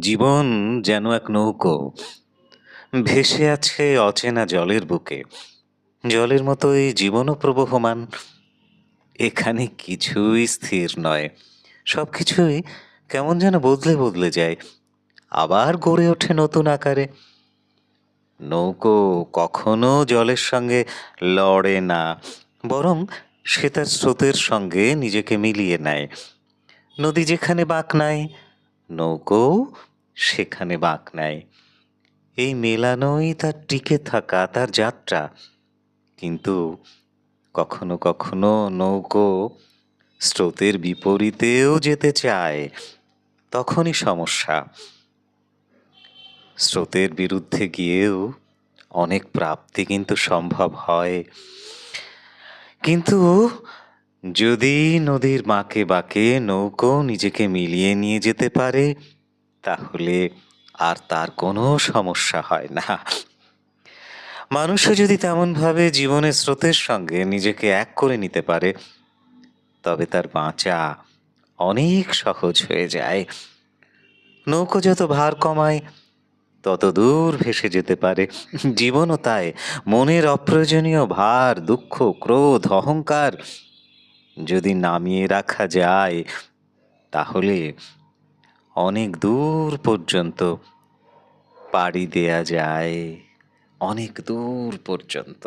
জীবন যেন এক নৌকো। ভেসে আছে অচেনা জলের বুকে। জলের মতোই জীবনও প্রবহমান। এখানে কিছুই স্থির নয়। সব কিছুই কেমন যেন বদলে বদলে যায়। আবার গড়ে ওঠে নতুন আকারে। নৌকো কখনো জলের সঙ্গে লড়ে না, বরং সে তার স্রোতের সঙ্গে নিজেকে মিলিয়ে নেয়। নদী যেখানে বাঁক নাই নৌকো সেখানে বাঁক নেয়। এই মেলানোই তার টিকে থাকা, তার যাত্রা। কিন্তু কখনো কখনো নৌকো স্রোতের বিপরীতেও যেতে চায়, তখনই সমস্যা। স্রোতের বিরুদ্ধে গিয়েও অনেক প্রাপ্তি কিন্তু সম্ভব হয়। কিন্তু যদি নদীর বাঁকে বাঁকে নৌকো নিজেকে মিলিয়ে নিয়ে যেতে পারে, তাহলে আর তার কোনো সমস্যা হয় না। মানুষও যদি তেমনভাবে জীবনের স্রোতের সঙ্গে নিজেকে এক করে নিতে পারে, তবে তার বাঁচা অনেক সহজ হয়ে যায়। নৌকো যত ভার কমায়, তত দূর ভেসে যেতে পারে। জীবনও তাই, মনের অপ্রয়োজনীয় ভার, দুঃখ, ক্রোধ, অহংকার যদি নামিয়ে রাখা যায় তাহলে অনেক দূর পর্যন্ত পাড়ি দেয়া যায়। অনেক দূর পর্যন্ত।